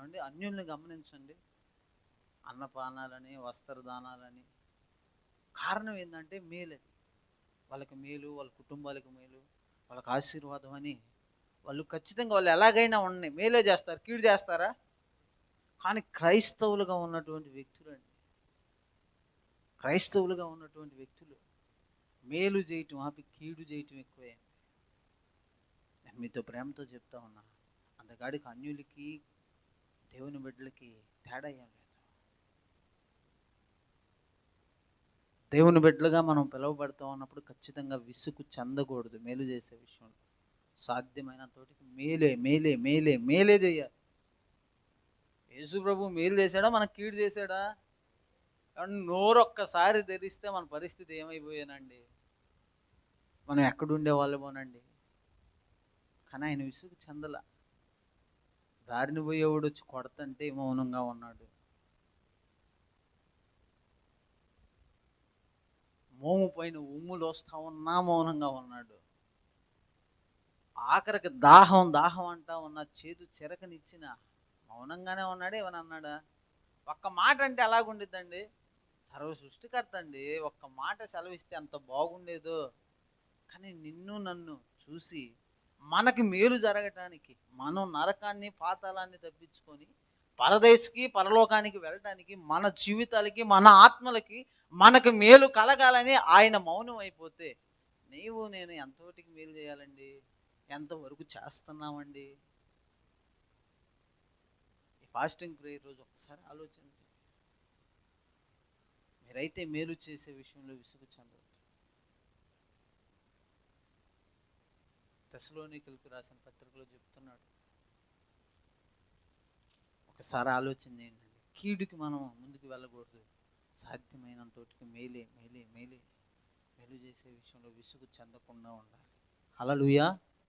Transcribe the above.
కాబట్టి అన్యుల్ని గమనించండి. అన్నపానాలని వస్త్రదానాలని. కారణం ఏంటంటే మేలది. వాళ్ళకి మేలు వాళ్ళ కుటుంబాలకు మేలు వాళ్ళకి ఆశీర్వాదం అని వాళ్ళు ఖచ్చితంగా వాళ్ళు ఎలాగైనా ఉన్నాయి మేలే చేస్తారు కీడు చేస్తారా? కానీ క్రైస్తవులుగా ఉన్నటువంటి వ్యక్తులు అండి. క్రైస్తవులుగా ఉన్నటువంటి వ్యక్తులు మేలు చేయటం ఆపి కీడు చేయటం ఎక్కువే. నేను మీతో ప్రేమతో చెప్తా ఉన్నా. అంతగాడికి అన్యులకి దేవుని బిడ్డలకి తేడా ఏం లేదు. దేవుని బిడ్డలుగా మనం పిలువబడతా ఉన్నప్పుడు ఖచ్చితంగా విసుగు చెందకూడదు మేలు చేసే విషయంలో. సాధ్యమైన తోటికి మేలే మేలే మేలే మేలే చేయాలి. యేసు ప్రభు మేలు చేశాడా? మనకు కీడు చేశాడా? నోరొక్కసారి నోరు తెరిస్తే మన పరిస్థితి ఏమైపోయానండి మనం ఎక్కడుండే వాళ్ళమోనండి. కానీ ఆయన విసుగు చెందల. దారిని పోయేవాడు వచ్చి కొడతంటే మౌనంగా ఉన్నాడు. మోము పైన ఉమ్ములు వస్తా ఉన్నా మౌనంగా ఉన్నాడు. ఆఖరికి దాహం దాహం అంటా ఉన్న చేదు చెరకనిచ్చిన మౌనంగానే ఉన్నాడు ఏమని అన్నాడా? ఒక్క మాట అంటే ఎలాగుండిద్దండి? సర్వ సృష్టికర్త అండి ఒక్క మాట సెలవిస్తే అంత బాగుండేదో. కానీ నిన్ను నన్ను చూసి మనకి మేలు జరగటానికి మనం నరకాన్ని పాతాళాన్ని తప్పించుకొని పరదేశ్కి పరలోకానికి వెళ్ళటానికి మన జీవితాలకి మన ఆత్మలకి మనకు మేలు కలగాలని ఆయన మౌనం అయిపోతే నీవు నేను ఎంతవరకు మేలు చేయాలండి? ఎంతవరకు చేస్తున్నామండి? ఈ ఫాస్టింగ్ ప్రేయర్ రోజు ఒకసారి ఆలోచించండి మీరైతే మేలు చేసే విషయంలో విసుగు చెందరు తెసలోనికలకు రాసిన పత్రికలో చెప్తున్నాడు. ఒకసారి ఆలోచన చేయండి. కీడుకి మనం ముందుకు వెళ్ళకూడదు. సాధ్యమైనంతటికి మేలే మేలే మేలే. మేలు చేసే విషయంలో విసుగు చెందకుండా ఉండాలి. అలలుయా